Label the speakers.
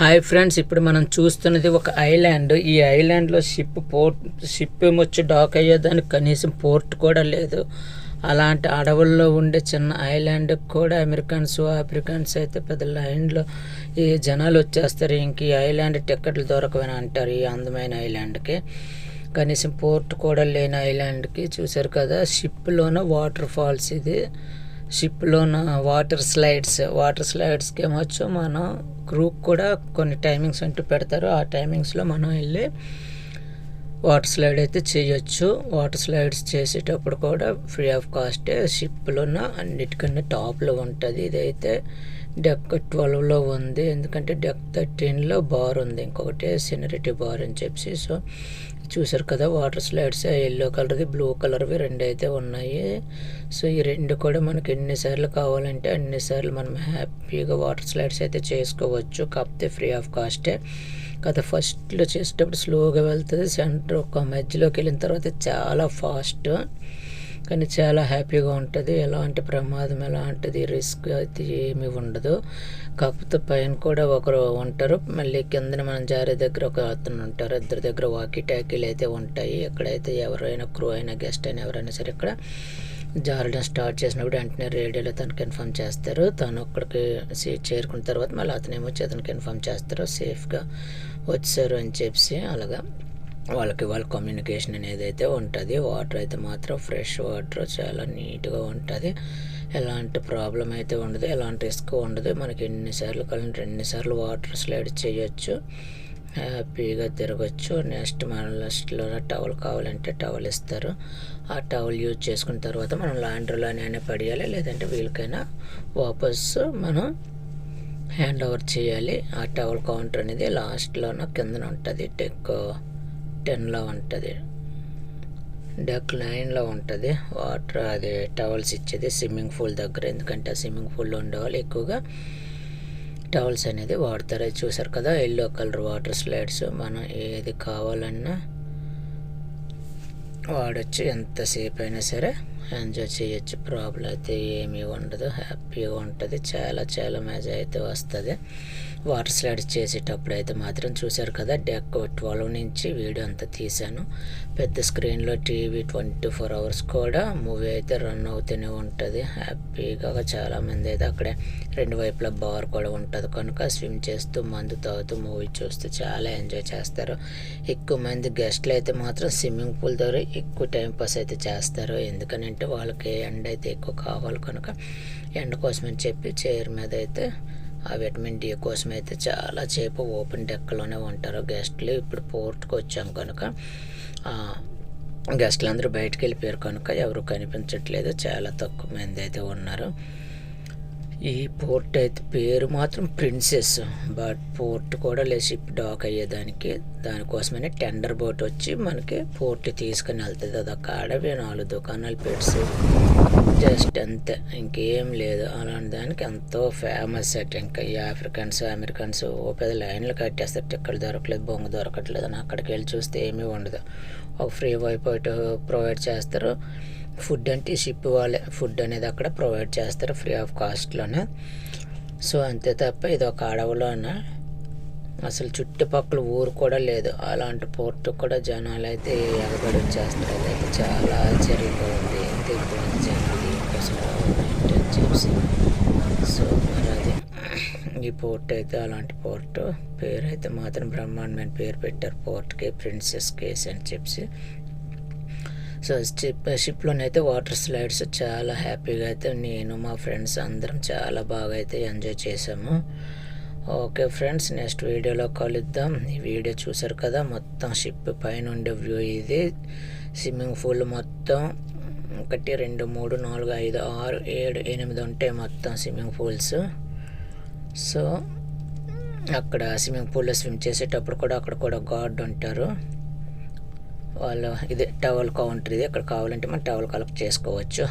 Speaker 1: Hi friends ఇప్పుడు మనం చూస్తున్నది ఒక ఐలాండ్. ఈ ఐలాండ్లో షిప్ పోర్ట్ షిప్ ఏమొచ్చి డాక్ అయ్యేదానికి కనీసం పోర్ట్ కూడా లేదు. అలాంటి అడవుల్లో ఉండే చిన్న ఐలాండ్ కూడా అమెరికన్స్ ఆఫ్రికన్స్ అయితే పెద్ద లైన్లో ఈ జనాలు వచ్చేస్తారు. ఇంక ఈ ఐలాండ్ టికెట్లు దొరకవని అంటారు ఈ అందమైన ఐలాండ్కి. కనీసం పోర్ట్ కూడా లేని ఐలాండ్కి చూసారు కదా షిప్లోనే వాటర్ ఫాల్స్ ఇది. షిప్లోన వాటర్ స్లైడ్స్ వాటర్ స్లైడ్స్కి ఏమొచ్చు మనం క్రూక్ కూడా కొన్ని టైమింగ్స్ అంటూ పెడతారు. ఆ టైమింగ్స్లో మనం వెళ్ళి వాటర్ స్లైడ్ అయితే చేయొచ్చు. వాటర్ స్లైడ్స్ చేసేటప్పుడు కూడా ఫ్రీ ఆఫ్ కాస్టే షిప్లోన అన్నిటికన్నా టాప్లో ఉంటుంది. ఇదైతే డెక్ ట్వెల్వ్లో ఉంది. ఎందుకంటే డెక్ థర్టీన్లో బార్ ఉంది. ఇంకొకటి సినరిటీ బార్ అని చెప్పి సో చూసారు కదా వాటర్ స్లైడ్స్ ఎల్లో కలర్ది బ్లూ కలర్వి రెండు అయితే ఉన్నాయి. సో ఈ రెండు కూడా మనకి ఎన్నిసార్లు కావాలంటే అన్నిసార్లు మనం హ్యాపీగా వాటర్ స్లైడ్స్ అయితే చేసుకోవచ్చు. కాకపోతే ఫ్రీ ఆఫ్ కాస్టే కదా ఫస్ట్లో చేసేటప్పుడు స్లోగా వెళ్తుంది. సెంటర్ ఒక మధ్యలోకి వెళ్ళిన తర్వాత చాలా ఫాస్ట్. కానీ చాలా హ్యాపీగా ఉంటుంది. ఎలాంటి ప్రమాదం ఎలాంటిది రిస్క్ అయితే ఏమీ ఉండదు. కాకపోతే పైన కూడా ఒకరు ఉంటారు. మళ్ళీ కిందన మనం జారే దగ్గర ఒక అతను ఉంటారు. ఇద్దరి దగ్గర వాకీ ట్యాకీలు అయితే ఉంటాయి. ఎక్కడైతే ఎవరైనా క్రూ అయినా గెస్ట్ అయినా ఎవరైనా సరే ఇక్కడ జారడం స్టార్ట్ చేసినప్పుడు వెంటనే రేడియోలో తనకి ఇన్ఫామ్ చేస్తారు. తను అక్కడికి సీట్ చేరుకున్న తర్వాత మళ్ళీ అతనేమో ఏమొచ్చి అతనికి ఇన్ఫామ్ చేస్తారు సేఫ్గా వచ్చారు అని చెప్పి అలాగా. వాళ్ళకి వాళ్ళ కమ్యూనికేషన్ అనేది అయితే ఉంటుంది. వాటర్ అయితే మాత్రం ఫ్రెష్ వాటర్ చాలా నీట్గా ఉంటుంది. ఎలాంటి ప్రాబ్లం అయితే ఉండదు. ఎలాంటి రిస్క్ ఉండదు. మనకి ఎన్నిసార్లు కలిసి ఎన్నిసార్లు వాటర్ స్లైడ్ చేయొచ్చు. హ్యాపీగా తిరగచ్చు. నెక్స్ట్ మన లిస్ట్లో టవల్ కావాలంటే టవల్ ఇస్తారు. ఆ టవల్ యూజ్ చేసుకున్న తర్వాత మనం లాండ్రీలోనే పడేయాలి. లేదంటే వీళ్ళకైనా వాపస్ మనం హ్యాండ్ ఓవర్ చేయాలి. ఆ టవల్ కౌంటర్ అనేది లాస్ట్లోన కిందన ఉంటుంది. టెక్ టెన్లో ఉంటుంది. డెక్ నైన్లో ఉంటుంది. వాటర్ అది టవల్స్ ఇచ్చేది స్విమ్మింగ్ పూల్ దగ్గర. ఎందుకంటే ఆ స్విమ్మింగ్ పూల్లో ఉండేవాళ్ళు ఎక్కువగా టవల్స్ అనేది వాడతారు. అది చూసారు కదా ఎల్లో కలర్ వాటర్ స్లైడ్స్ మనం ఏది కావాలన్నా వాడచ్చు. ఎంతసేపు అయినా సరే ఎంజాయ్ చేయొచ్చు. ప్రాబ్లం అయితే ఏమీ ఉండదు. హ్యాపీగా ఉంటుంది. చాలా చాలా మజా అయితే వస్తుంది. వాటర్ స్లైడ్స్ చేసేటప్పుడు అయితే మాత్రం చూశారు కదా డెక్ ట్వెల్వ్ నుంచి వీడియో అంతా తీశాను. పెద్ద స్క్రీన్లో టీవీ ట్వంటీ ఫోర్ అవర్స్ కూడా మూవీ అయితే రన్ అవుతూనే ఉంటుంది. హ్యాపీగా చాలామంది అయితే అక్కడే రెండు వైపులా బార్ కూడా ఉంటుంది. కనుక స్విమ్ చేస్తూ మందు తాగుతూ మూవీ చూస్తూ చాలా ఎంజాయ్ చేస్తారు. ఎక్కువ మంది గెస్ట్లు అయితే మాత్రం స్విమ్మింగ్ పూల్ దగ్గర ఎక్కువ టైం పాస్ అయితే చేస్తారు. అంటే వాళ్ళకి ఎండ అయితే ఎక్కువ కావాలి కనుక ఎండ కోసమని చెప్పి చైర్ మీద అయితే ఆ విటమిన్ డి కోసం అయితే చాలా సేపు ఓపెన్ డెక్కలోనే ఉంటారు గెస్ట్లు. ఇప్పుడు పోర్ట్కి వచ్చాం కనుక గెస్ట్లు అందరూ బయటకు వెళ్ళిపోయారు కనుక ఎవరు కనిపించట్లేదు. చాలా తక్కువ మంది అయితే ఉన్నారు. ఈ పోర్ట్ అయితే పేరు మాత్రం ప్రిన్సెస్ బట్ పోర్ట్ కూడా లేదు. షిప్ డాక్ అయ్యేదానికి. దానికోసమనే టెండర్ బోట్ వచ్చి మనకి పోర్ట్ తీసుకుని వెళ్తుంది. అది ఒక అడవి నాలుగు దుకాణాలు పెట్టి జస్ట్ అంతే. ఇంకేం లేదు. అలాంటి దానికి ఎంతో ఫేమస్ సెట్ ఇంకా ఈ ఆఫ్రికన్స్ అమెరికన్స్ ఓ పెద్ద లైన్లు కట్టేస్తారు టిక్కలు దొరకలేదు బొంగ దొరకట్లేదు అని అక్కడికి వెళ్ళి చూస్తే ఏమీ ఉండదు. ఒక ఫ్రీ వైఫై ప్రొవైడ్ చేస్తారు. ఫుడ్ అంటే షిప్ వాళ్ళే ఫుడ్ అనేది అక్కడ ప్రొవైడ్ చేస్తారు ఫ్రీ ఆఫ్ కాస్ట్లోనే సో అంతే తప్ప ఇది ఒక అడవిలోన అసలు చుట్టుపక్కల ఊరు కూడా లేదు. అలాంటి పోర్ట్ కూడా జనాలు అయితే ఎగబడి వచ్చేస్తారు. అదైతే చాలా ఆశ్చర్యంగా ఉంది. ఎంత ఎక్కువ జనాలు దీనికోసం అని చెప్పి సో మరి అది. ఈ పోర్ట్ అయితే అలాంటి పోర్ట్. పేరు అయితే మాత్రం బ్రహ్మాండమైన పేరు పెట్టారు. పోర్ట్కి ప్రిన్సెస్ కేస్ అని చెప్పి సో షిప్ షిప్లోనైతే వాటర్ స్లైడ్స్ చాలా హ్యాపీగా అయితే నేను మా ఫ్రెండ్స్ అందరం చాలా బాగా అయితే ఎంజాయ్ చేసాము. ఓకే ఫ్రెండ్స్ నెక్స్ట్ వీడియోలో కలుద్దాం. ఈ వీడియో చూసారు కదా మొత్తం షిప్ పైన ఉండే వ్యూ ఇది. స్విమ్మింగ్ పూల్ మొత్తం ఒకటి రెండు మూడు నాలుగు ఐదు ఆరు ఏడు ఎనిమిది ఉంటాయి మొత్తం స్విమ్మింగ్ పూల్స్ సో అక్కడ స్విమ్మింగ్ పూల్లో స్విమ్ చేసేటప్పుడు కూడా అక్కడ కూడా గార్డ్ ఉంటారు. వాళ్ళు ఇది టవల్ కౌంటర్ ఇది అక్కడ కావాలంటే మనం టవల్ కలెక్ట్ చేసుకోవచ్చు.